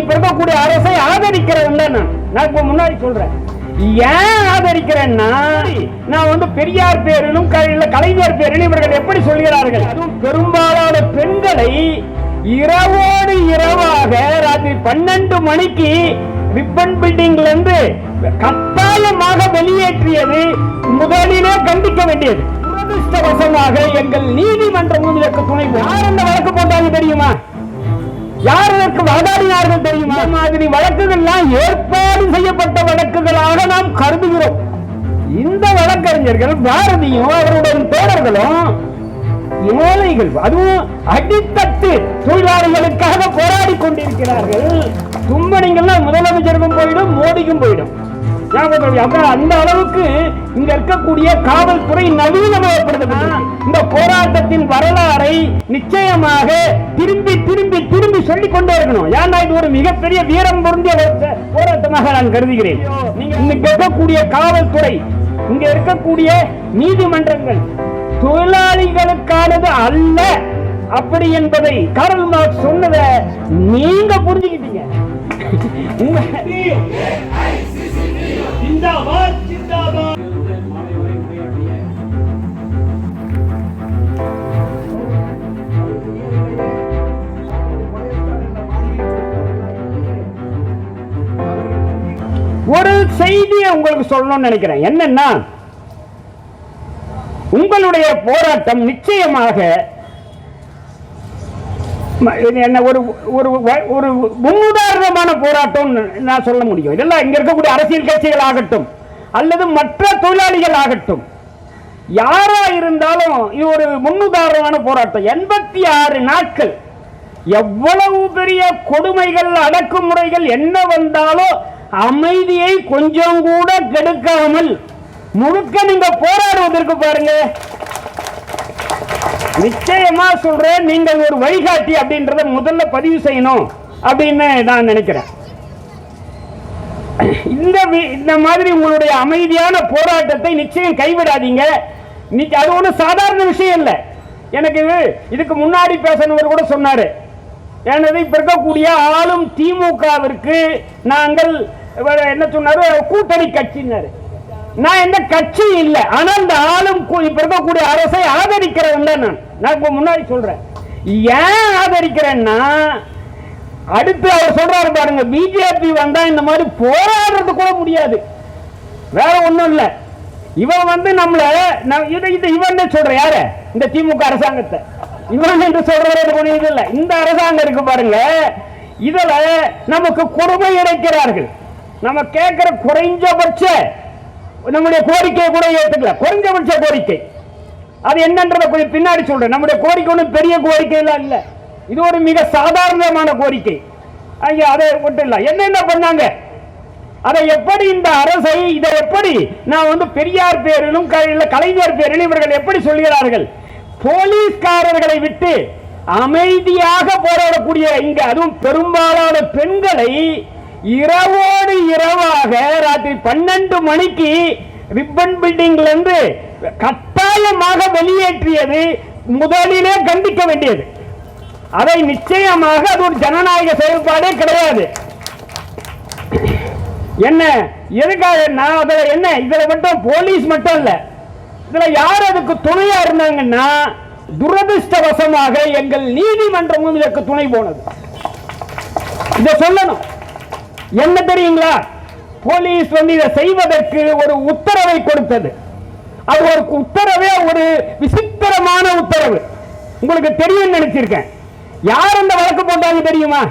இப்ப இருக்கக்கூடிய அரசை ஆதரிக்கிறேன் தான் நான் நான் இப்ப முன்னாடி சொல்றேன். ஏன் ஆதரிக்கிறேன்னா நான் வந்து பெரியார் பேரிலும் கலைஞர் பேரிலும் இவர்கள் எப்படி சொல்கிறார்கள்? அதுவும் பெரும்பாலான பெண்களை இரவோடு இரவாக ராத்திரி பன்னெண்டு மணிக்கு ரிப்பன் பில்டிங்ல இருந்து கட்டாயமாக வெளியேற்றியது முதலிலே கண்டிக்க வேண்டியது. துரதிருஷ்டவசமாக எங்கள் நீதிமன்றம் இதற்கு துணை யார் அந்த வழக்கு போட்டாங்க தெரியுமா? யார் இதற்கு வாதாடினார்கள் தெரியுமா? மாதிரி வழக்குகள்லாம் ஏற்பாடு செய்யப்பட்ட வழக்குகளாக நாம் கருதுகிறோம். இந்த வழக்கறிஞர்கள் பாரதியும் அவருடைய தோழர்களும் ஏழைகள் அதுவும் அடித்தட்டு தொழிலாளர்களுக்காக போராடி கொண்டிருக்கிறார்கள். தும்பனிங்கள்லாம் முதலமைச்சருக்கும் போயிடும் மோடிக்கும் போயிடும். அந்த அளவுக்கு இங்க இருக்கக்கூடிய காவல்துறை நவீனமயப்படுத்தப்பட்டது இந்த போராட்டத்தின் வரலாறை நிச்சயமாக திரும்பி திரும்பி திரும்பி சொல்லிக் கொண்டே இருக்கணும். ஏன்னா இது ஒரு மிகப்பெரிய வீரம் பொருந்திய போராட்டமாக நான் கருதுகிறேன். நீங்க இங்க இருக்கக்கூடிய காவல்துறை இங்க இருக்கக்கூடிய நீதிமன்றங்கள் தொழிலாளிகளுக்கானது அல்ல. அப்படி என்பதை காரல் மார்க்ஸ் சொன்னதை நீங்க புரிஞ்சுக்கிட்டீங்க. ஜிந்தாபாத் ஜிந்தாபாத். ஒரு செய்தியை உங்களுக்கு சொல்லணும்னு நினைக்கிறேன். என்னன்னா உங்களுடைய போராட்டம் நிச்சயமாக என்ன ஒரு ஒரு ஒரு ஒரு முன்னுதாரணமான போராட்டம் நான் சொல்ல முடியும்? இதெல்லாம் இங்க இருக்கக்கூடிய அரசியல் கட்சிகள் ஆகட்டும் அல்லது மற்ற தொழிலாளிகள் ஆகட்டும் யாரா இருந்தாலும் இது ஒரு முன்னுதாரணமான போராட்டம். எண்பத்தி ஆறு நாட்கள் எவ்வளவு பெரிய கொடுமைகள் அடக்குமுறைகள் என்ன வந்தாலும் அமைதியை கொஞ்சம் கூட கெடுக்காமல் முழுக்க நீங்க போராடுவதற்கு பாருங்க. நிச்சயமா சொல்றேன் நீங்கள் ஒரு வழிகாட்டி அப்படின்றத முதல்ல பதிவு செய்யணும். அப்படின்னு நான் நினைக்கிறேன். இந்த இந்த மாதிரி உங்களுடைய அமைதியான போராட்டத்தை நிச்சயம் கைவிடாதீங்க. இன்னைக்கு அது ஒன்றும் சாதாரண விஷயம் இல்லை. எனக்கு இதுக்கு முன்னாடி பேசினவர் கூட சொன்னாரு. எனது இப்ப இருக்கக்கூடிய ஆளும் திமுகவிற்கு நாங்கள் என்ன சொன்னாரு? கூட்டணி கட்சினார் நான் எந்த கட்சி இல்லை. ஆனால் இந்த ஆளும் கு- இப்ப இருக்கக்கூடிய அரசை ஆதரிக்கிறவன் தான் நான். நான் இப்ப முன்னாடி சொல்றேன். ஏன் ஆதரிக்கிறேன்னா அடுத்து அவர் சொல்றாரு பாருங்க பிஜேபி வந்தா இந்த மாதிரி போராடுறது கூட முடியாது. வேற ஒண்ணும் இல்ல. இவன் வந்து நம்மள இதை இது இவன் சொல்ற யாரு? இந்த திமுக அரசாங்கத்தை. இவன் என்று சொல்றது ஒண்ணு இது இல்ல. இந்த அரசாங்கம் இருக்கு பாருங்க இதுல நமக்கு கொடுமை இறைக்கிறார்கள் நம்ம கேட்கிற குறைஞ்சபட்ச நம்முடைய கோரிக்கையை கூட ஏற்றுக்கல குறைஞ்சபட்ச கோரிக்கை. அது என்னன்றத கொஞ்சம் பின்னாடி சொல்றேன். நம்முடைய கோரிக்கை ஒன்றும் பெரிய கோரிக்கை எல்லாம் இது ஒரு மிக சாதாரணமான கோரிக்கை. ஐயா அதை மட்டும் இல்லை. என்னென்ன பண்ணாங்க? அதை எப்படி இந்த அரசை இதை எப்படி நான் வந்து பெரியார் பேரிலும் கலைஞர் பேரிலும் இவர்கள் எப்படி சொல்கிறார்கள்? போலீஸ்காரர்களை விட்டு அமைதியாக போராடக்கூடிய இங்க அதுவும் பெரும்பாலான பெண்களை இரவோடு இரவாக ராத்திரி பன்னெண்டு மணிக்கு ரிப்பன் பில்டிங்ல இருந்து கட்டாயமாக வெளியேற்றியது முதலிலே கண்டிக்க வேண்டியது. அதை நிச்சயமாக அது ஒரு ஜனநாயக செயல்பாடே கிடையாது. என்ன? எதுக்காக நான் அதில் என்ன? இதில் மட்டும் போலீஸ் மட்டும் இல்லை. இதில் யார் அதுக்கு துணையாக இருந்தாங்கன்னா துரதிருஷ்டவசமாக எங்கள் நீதிமன்றமும் இதற்கு துணை போனது. இதை சொல்லணும். என்ன தெரியுங்களா? போலீஸ் வந்து இதை செய்வதற்கு ஒரு உத்தரவை கொடுத்தது. அது ஒரு உத்தரவே ஒரு விசித்திரமான உத்தரவு. உங்களுக்கு தெரியும் நினைச்சிருக்கேன். யார் அந்த வழக்கு போட்டாங்க தெரியுமா?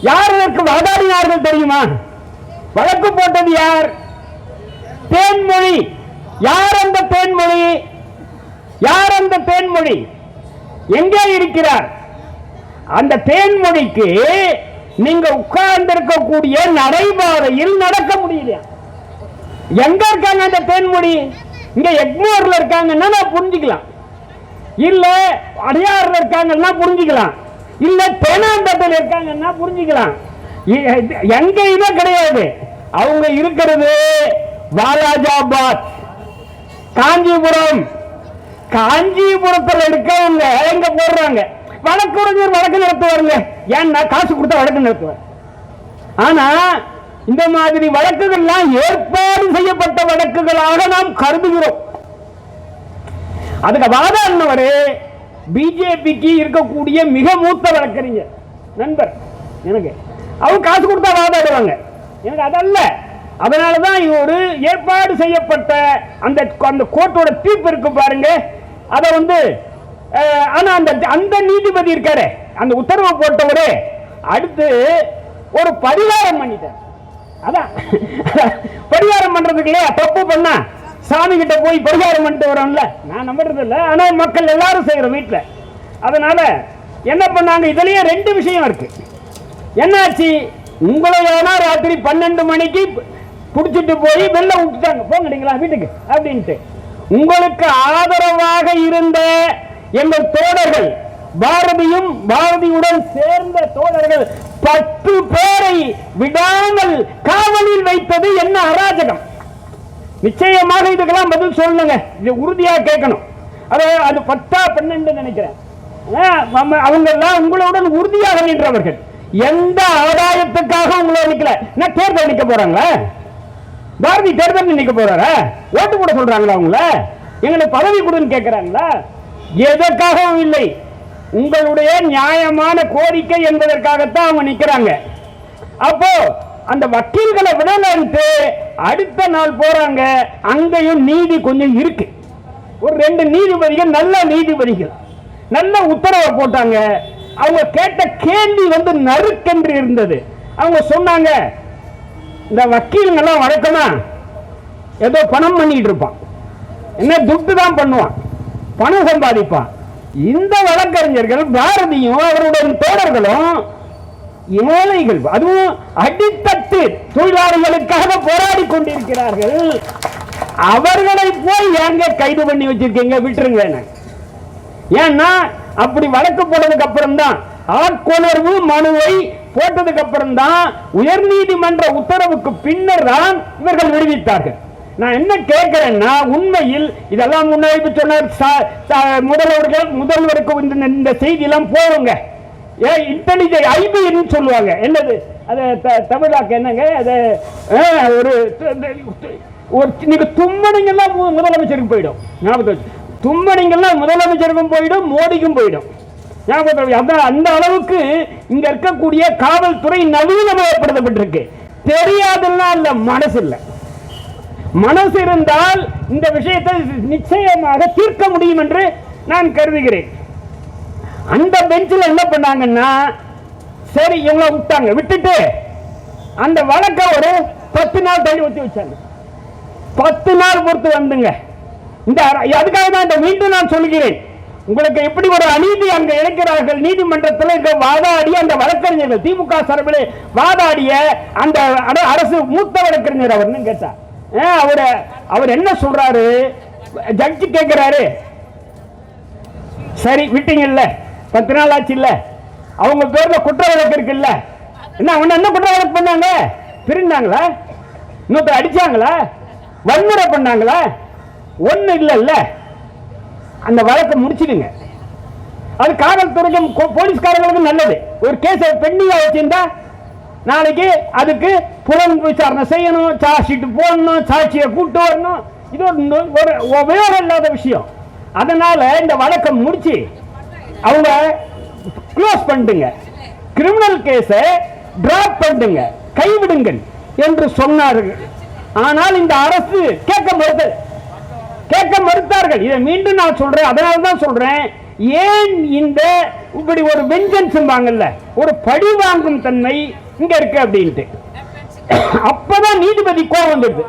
யார் இதற்கு வாதாடினார்கள் தெரியுமா? வழக்கு போட்டது யார்? தேன்மொழி. யார் அந்த தேன்மொழி? யார் அந்த தேன்மொழி? எங்கே இருக்கிறார்? அந்த தேன்மொழிக்கு நீங்க உட்கார்ந்து இருக்கக்கூடிய நடைபாதையில் நடக்க முடியலையா எங்க இருக்காங்க அந்த தேன்மொழி? இங்க எக்மோர்ல இருக்காங்கன்னா நான் புரிஞ்சுக்கலாம். இல்ல அடையாறுல இருக்காங்கன்னா புரிஞ்சுக்கலாம். இல்ல தேனாம்பேட்டையில் இருக்காங்கன்னா புரிஞ்சுக்கலாம். இ- எங்கேயுமே கிடையாது. அவங்க இருக்கிறது வாலாஜாபாத் காஞ்சிபுரம். காஞ்சிபுரத்தில் இருக்கவங்க எங்க போடுறாங்க? வழக்கறிஞர் வழக்கு நடத்துவாருங்க. ஏன்னா காசு கொடுத்தா வழக்கு நடத்துவார். ஆனா இந்த மாதிரி வழக்குகள்லாம் ஏற்பாடு செய்யப்பட்ட வழக்குகளாக நாம் கருதுகிறோம். அதுக்கு வாதாடினவரு பிஜேபிக்கு இருக்கக்கூடிய மிக மூத்த வழக்கறிஞர். நண்பர் எனக்கு. அவங்க காசு கொடுத்தா வாதாடுவாங்க எனக்கு அதல்ல. அதனால தான் இது ஒரு ஏற்பாடு செய்யப்பட்ட அந்த அந்த கோர்ட்டோட தீர்ப்பு இருக்கு பாருங்க. அதை வந்து ஆனால் அந்த அந்த நீதிபதி இருக்காரு அந்த உத்தரவு போட்டவரு அடுத்து ஒரு பரிகாரம் பண்ணிட்டார். அதான். பரிகாரம் பண்றதுக்கு இல்லையா தப்பு பண்ணா சாமி கிட்ட போய் பரிகாரம் பண்ணிட்டு வரோம்ல நான் நம்புறது இல்லை ஆனால் மக்கள் எல்லாரும் செய்கிறோம் வீட்டில் அதனால என்ன பண்ணாங்க? இதுலயே ரெண்டு விஷயம் இருக்கு. என்னாச்சு? உங்களை வேணா ராத்திரி பன்னெண்டு மணிக்கு பிடிச்சிட்டு போய் வெளில விட்டுட்டாங்க. போங்கடிங்களா வீட்டுக்கு? அப்படின்ட்டு. உங்களுக்கு ஆதரவாக இருந்த எங்கள் தோழர்கள் பாரதியும் பாரதியுடன் சேர்ந்த தோழர்கள் பத்து பேரை விடாமல் காவலில் வைத்தது என்ன அராஜகம்? நிச்சயமாக இதுக்கெல்லாம் பதில் சொல்லுங்க. இது உறுதியாக கேட்கணும். அது அது பத்தா பன்னெண்டு நினைக்கிறேன். அவங்க எல்லாம் உங்களுடன் உறுதியாக நின்றவர்கள். எந்த ஆதாயத்துக்காக உங்களை நிக்கல நான் தேர்தல் நிக்க போறாங்களா? பாரதி தேர்தல் நிக்க போறாரா? ஓட்டு கூட சொல்றாங்களா அவங்கள? எங்களுக்கு பதவி கொடுன்னு கேட்கிறாங்களா எதற்காகவும் இல்லை. உங்களுடைய நியாயமான கோரிக்கை என்பதற்காகத்தான் அவங்க நிக்கிறாங்க. அப்போ அந்த வக்கீல்களை விடலன்ட்டு அடுத்த நாள் போறாங்க. அங்கேயும் நீதி கொஞ்சம் இருக்கு. ஒரு ரெண்டு நீதிபதிகள் நல்ல நீதிபதிகள் நல்ல உத்தரவை போட்டாங்க. அவங்க கேட்ட கேள்வி வந்து நறுக்கென்று இருந்தது. அவங்க சொன்னாங்க இந்த வக்கீலுங்கெல்லாம் வழக்கமா? ஏதோ பணம் பண்ணிட்டு இருப்பான். என்ன துட்டு தான் பண்ணுவான். பணம் சம்பாதிப்பான். இந்த வழக்கறிஞர்கள் பாரதியும் அவருடைய தோழர்களும் ஏழைகள் அதுவும் அடித்தட்டு தொழிலாளர்களுக்காக போராடி கொண்டிருக்கிறார்கள். அவர்களை போய் ஏங்க கைது பண்ணி வச்சிருக்கீங்க? விட்டுருங்க ஏன்னா அப்படி வழக்கு போனதுக்கு அப்புறம் தான் ஆட்கொணர்வு மனுவை போட்டதுக்கு அப்புறம் தான் உயர்நீதிமன்ற உத்தரவுக்கு பின்னர் தான் இவர்கள் விடுவித்தார்கள். நான் என்ன கேட்கிறேன்னா உண்மையில் இதெல்லாம் முன்னாடி சொன்னார் முதல்வர்கள் முதல்வருக்கு இந்த- இந்த செய்தி எல்லாம் போடுங்க. ஏ இன்டெலிஜென்ட் ஐபின்னு சொல்லுவாங்க. என்னது? அது த- தமிழாக்கு என்னங்க? அது ஒரு ஒரு நீங்கள் தும்மனிங்கெல்லாம் மு- முதலமைச்சருக்கு போயிடும். ஞாபகத்தை வச்சு. முதலமைச்சருக்கும் போயிடும் மோடிக்கும் போயிடும். ஞாபகத்தை அந்த அந்த அளவுக்கு இங்கே இருக்கக்கூடிய காவல்துறை நவீனமயப்படுத்தப்பட்டிருக்கு தெரியாதுன்னா இல்லை மனசு இல்லை மனசு இருந்தால் இந்த விஷயத்தை நிச்சயமாக தீர்க்க முடியும் என்று நான் கருதுகிறேன். அந்த பெஞ்சில் என்ன பண்ணாங்கன்னா சரி இவங்கள விட்டாங்க. விட்டுட்டு அந்த வழக்க ஒரு பத்து நாள் தள்ளி ஊற்றி வச்சாங்க. பத்து நாள் பொறுத்து வந்துங்க. இந்த அதுக்காக தான் இந்த மீண்டும் நான் சொல்கிறேன். உங்களுக்கு எப்படி ஒரு அநீதி அங்க இழைக்கிறார்கள்? நீதிமன்றத்தில் இருக்க வாதாடிய அந்த வழக்கறிஞர்கள் திமுக சார்பில் வாதாடிய அந்த அரசு மூத்த வழக்கறிஞர் அவர்னு கேட்டா அவர் அவர் என்ன சொல்றாரு? ஜட்ஜி கேட்கிறாரு சரி விட்டீங்கல்ல? பத்து நாள் ஆச்சு இல்ல. அவங்க பேர்ல குற்ற வழக்கு இருக்குல்ல. என்ன அவங்க என்ன குற்ற வழக்கு பண்ணாங்க? பிரிந்தாங்களா இன்னொருத்தர் அடிச்சாங்களா? வன்முறை பண்ணாங்களா? ஒண்ணு இல்லைல்ல. அந்த வழக்கை முடிச்சிடுங்க. அது காவல்துறைக்கும் போலீஸ்காரர்களுக்கும் நல்லது. ஒரு கேஸை பெண்டிங்கா வச்சிருந்தா நாளைக்கு அதுக்கு புலன் விசாரணை செய்யணும் சார்ஜ் ஷீட் போடணும் சாட்சியை கூட்டு வரணும். இது ஒரு ஒரு உபயோகம் இல்லாத விஷயம். அதனால இந்த வழக்கை முடிச்சு அவங்க க்ளோஸ் பண்ணிட்டுங்க கிரிமினல் கேஸை டிராப் பண்ணுங்க கைவிடுங்கள் என்று சொன்னார்கள். ஆனால் இந்த அரசு கேட்க மறுத்து கேட்க மறுத்தார்கள். இதை மீண்டும் நான் சொல்றேன். அதனால தான் சொல்றேன். ஏன் இந்த இப்படி ஒரு வெஞ்சன்ஸ் ஒரு பழி வாங்கும் தன்மை இங்க இருக்கு அப்படின்ட்டு. அப்பதான் நீதிபதி கோபம் வந்துடுது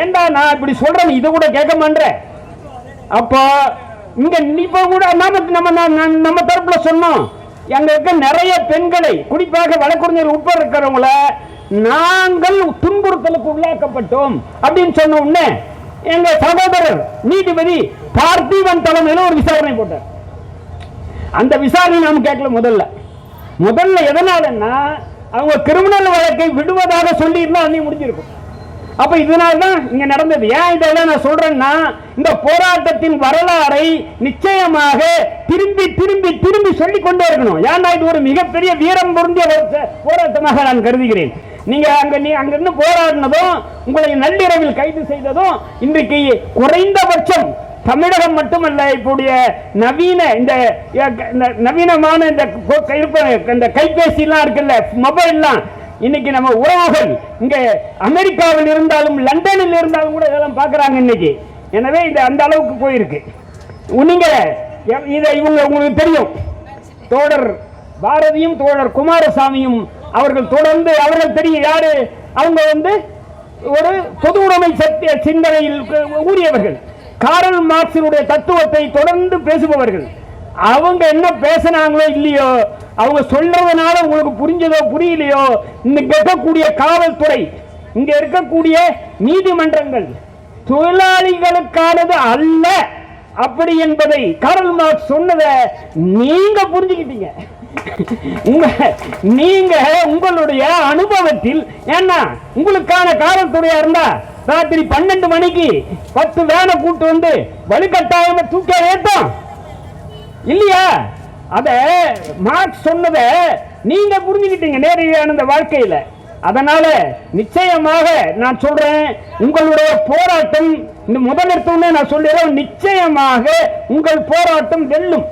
ஏண்டா நான் இப்படி சொல்றேன் இதை கூட கேட்க மாட்டேன். அப்போ இங்க இப்ப கூட நம்ம நம்ம- நம்ம தரப்புல சொன்னோம். எங்களுக்கு நிறைய பெண்களை குறிப்பாக வழக்கறிஞர் உட்பட இருக்கிறவங்கள நாங்கள் துன்புறுத்தலுக்கு உள்ளாக்கப்பட்டோம் அப்படின்னு சொன்ன உடனே எங்க சகோதரர் நீதிபதி பார்த்திவன் தலைமையில் ஒரு விசாரணை போட்டார். அந்த விசாரணை நாம் கேட்கல முதல்ல. முதல்ல எதனாலன்னா அவங்க கிரிமினல் வழக்கை விடுவதாக சொல்லியிருந்தா அன்னைக்கு முடிஞ்சிருக்கும். அப்ப இதனால தான் இங்க நடந்தது. ஏன் இதெல்லாம் நான் சொல்றேன்னா இந்த போராட்டத்தின் வரலாறை நிச்சயமாக திரும்பி திரும்பி திரும்பி சொல்லிக் கொண்டே இருக்கணும். ஏன்னா இது ஒரு மிகப்பெரிய வீரம் பொருந்திய போராட்டமாக நான் கருதுகிறேன். நீங்க அங்க நீ அங்கிருந்து போராடினதும் உங்களை நள்ளிரவில் கைது செய்ததும் இன்றைக்கு குறைந்தபட்சம் தமிழகம் மட்டுமல்ல இப்போடைய நவீன இந்த நவீனமான இந்த கொ- இருப்ப- இந்த கைபேசி எல்லாம் இருக்குல்ல மொபைல்லாம் இன்னைக்கு நம்ம உறவுகள் இங்க அமெரிக்காவில் இருந்தாலும் லண்டனில் இருந்தாலும் கூட இதெல்லாம் பார்க்குறாங்க இன்னைக்கு. எனவே இது அந்த அளவுக்கு போயிருக்கு. நீங்க எ- இதை இவங்க உங்களுக்கு தெரியும். தோழர் பாரதியும் தோழர் குமாரசாமியும் அவர்கள் தொடர்ந்து அவர்கள் தெரியும் யாரு? அவங்க வந்து ஒரு பொது உடைமை சத்திய சிந்தனையில் ஊறியவர்கள். காரல் மார்க்சினுடைய தத்துவத்தை தொடர்ந்து பேசுபவர்கள். அவங்க என்ன பேசினாங்களோ இல்லையோ அவங்க சொல்றதுனால உங்களுக்கு புரிஞ்சதோ புரியலையோ இன்னைக்கு இருக்கக்கூடிய காவல்துறை இங்க இருக்கக்கூடிய நீதிமன்றங்கள் தொழிலாளிகளுக்கானது அல்ல அப்படி என்பதை காரல் மார்க் சொன்னதை நீங்க புரிஞ்சுக்கிட்டீங்க. உங்க நீங்க உங்களுடைய அனுபவத்தில் ஏன்னா உங்களுக்கான காவல்துறையா இருந்தா ராத்திரி பன்னெண்டு மணிக்கு பத்து வேனை கூட்டு வந்து வலுக்கட்டாயமா தூக்க ஏத்தம். இல்லையா? அத மார்க் சொன்னதை நீங்க புரிஞ்சுக்கிட்டீங்க நேரடியான இந்த வாழ்க்கையில. அதனால நிச்சயமாக நான் சொல்றேன் உங்களுடைய போராட்டம் இந்த முதல் நான் சொல்லிடுறேன் நிச்சயமாக உங்கள் போராட்டம் வெல்லும்.